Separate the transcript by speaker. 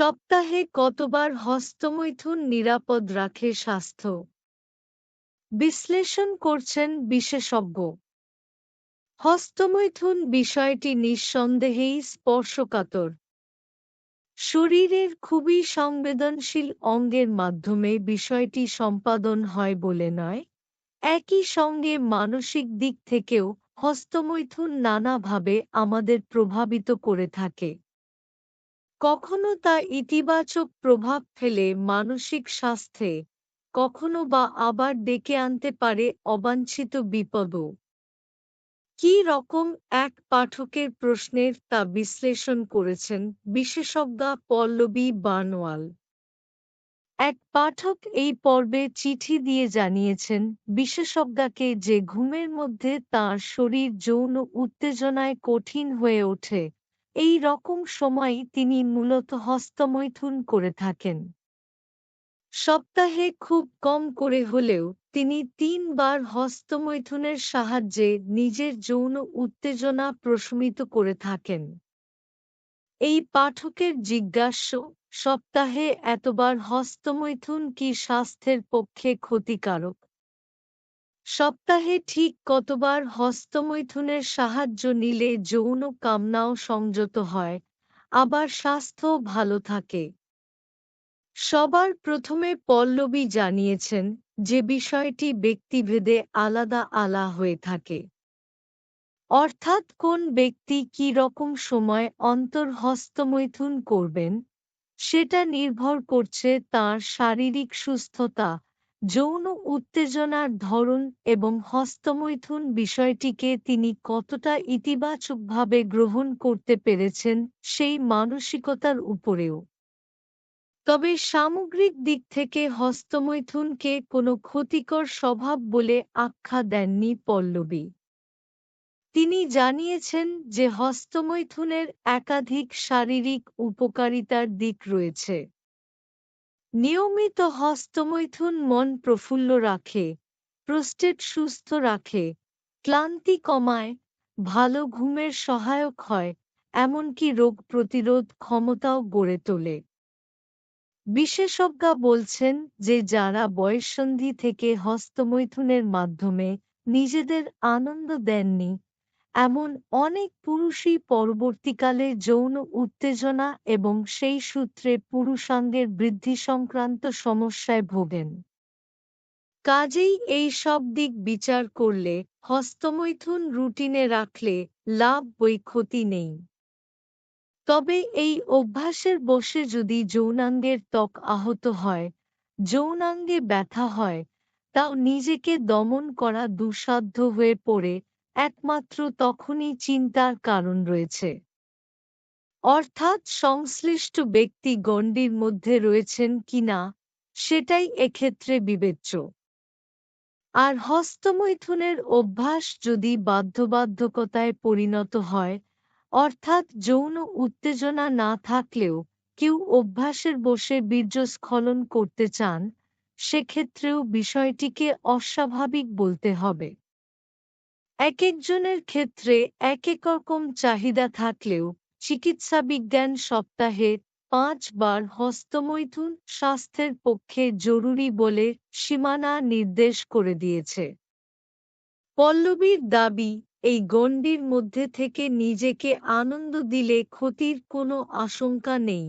Speaker 1: সপ্তাহে কতবার হস্তমৈথুন নিরাপদ রাখে স্বাস্থ্য? বিশ্লেষণ করছেন বিশেষজ্ঞ। হস্তমৈথুন বিষয়টি নিঃসন্দেহেই স্পর্শকাতর। শরীরের খুবই সংবেদনশীল অঙ্গের মাধ্যমে বিষয়টি সম্পাদন হয় বলে নয়। একই সঙ্গে মানসিক দিক থেকেও হস্তমৈথুন নানাভাবে আমাদের প্রভাবিত করে থাকে। কখনো তা ইতিবাচক প্রভাব ফেলে মানসিক স্বাস্থ্যে, কখনো বা আবার ডেকে আনতে পারে অবাঞ্ছিত বিপদও। কি রকম এক পাঠকের প্রশ্নের তা বিশ্লেষণ করেছেন বিশেষজ্ঞা পল্লবী বানওয়াল এক পাঠক এই পর্বে চিঠি দিয়ে জানিয়েছেন, বিশেষজ্ঞাকে যে ঘুমের মধ্যে তার শরীর যৌন উত্তেজনায় কঠিন হয়ে ওঠে এই রকম সময় তিনি মূলত হস্তমৈথুন করে থাকেন। সপ্তাহে খুব কম করে হলেও তিনি তিনবার হস্তমৈথুনের সাহায্যে নিজের যৌন উত্তেজনা প্রশমিত করে থাকেন। এই পাঠকের জিজ্ঞাস্য, সপ্তাহে এতবার হস্তমৈথুন কি স্বাস্থ্যের পক্ষে ক্ষতিকারক? সপ্তাহে ঠিক কতবার হস্তমৈথুনের সাহায্য নিলে যৌন কামনাও সংযত হয়, আবার স্বাস্থ্য ভালো থাকে। সবার প্রথমে পল্লবী জানিয়েছেন যে বিষয়টি ব্যক্তিভেদে আলাদা আলা হয়ে থাকে। অর্থাৎ কোন ব্যক্তি কি রকম সময় অন্তর হস্তমৈথুন করবেন, সেটা নির্ভর করছে তার শারীরিক সুস্থতা যৌন উত্তেজনার ধরন এবং হস্তমৈথুন বিষয়টিকে তিনি কতটা ইতিবাচকভাবে গ্রহণ করতে পেরেছেন সেই মানসিকতার উপরেও। তবে সামগ্রিক দিক থেকে হস্তমৈথুনকে কোনো ক্ষতিকর স্বভাব বলে আখ্যা দেননি পল্লবী। তিনি জানিয়েছেন যে হস্তমৈথুনের একাধিক শারীরিক উপকারিতার দিক রয়েছে। নিয়মিত হস্তমৈথুন মন প্রফুল্ল রাখে, প্রস্টেট সুস্থ রাখে, ক্লান্তি কমায়, ভালো ঘুমের সহায়ক হয়, এমনকি রোগ প্রতিরোধ ক্ষমতাও গড়ে তোলে। বিশেষজ্ঞা বলছেন যে যারা বয়ঃসন্ধি থেকে হস্তমৈথুনের মাধ্যমে নিজেদের আনন্দ দেননি এমন অনেক পুরুষই পরবর্তীকালে যৌন উত্তেজনা এবং সেই সূত্রে পুরুষাঙ্গের বৃদ্ধি সংক্রান্ত সমস্যায় ভোগেন। কাজেই এই সব দিক বিচার করলে হস্তমৈথুন রুটিনে রাখলে লাভ বই ক্ষতি নেই। তবে এই অভ্যাসের বসে যদি যৌনাঙ্গের ত্বক আহত হয়, যৌনাঙ্গে ব্যথা হয়, তাও নিজেকে দমন করা দুঃসাধ্য হয়ে পড়ে একমাত্র তখনই চিন্তার কারণ রয়েছে। অর্থাৎ সংশ্লিষ্ট ব্যক্তি গণ্ডির মধ্যে রয়েছেন কিনা, সেটাই এক্ষেত্রে বিবেচ্য। আর হস্তমৈথুনের অভ্যাস যদি বাধ্যবাধ্যকতায় পরিণত হয়, অর্থাৎ যৌন উত্তেজনা না থাকলেও কেউ অভ্যাসের বসে বীর্যস্খলন করতে চান, সেক্ষেত্রেও বিষয়টিকে অস্বাভাবিক বলতে হবে। এক একজনের ক্ষেত্রে এক এক রকম চাহিদা থাকলেও চিকিৎসাবিজ্ঞান সপ্তাহে পাঁচবার হস্তমৈথুন স্বাস্থ্যের পক্ষে জরুরি বলে সীমানা নির্দেশ করে দিয়েছে। পল্লবীর দাবি, এই গণ্ডির মধ্যে থেকে নিজেকে আনন্দ দিলে ক্ষতির কোনো আশঙ্কা নেই।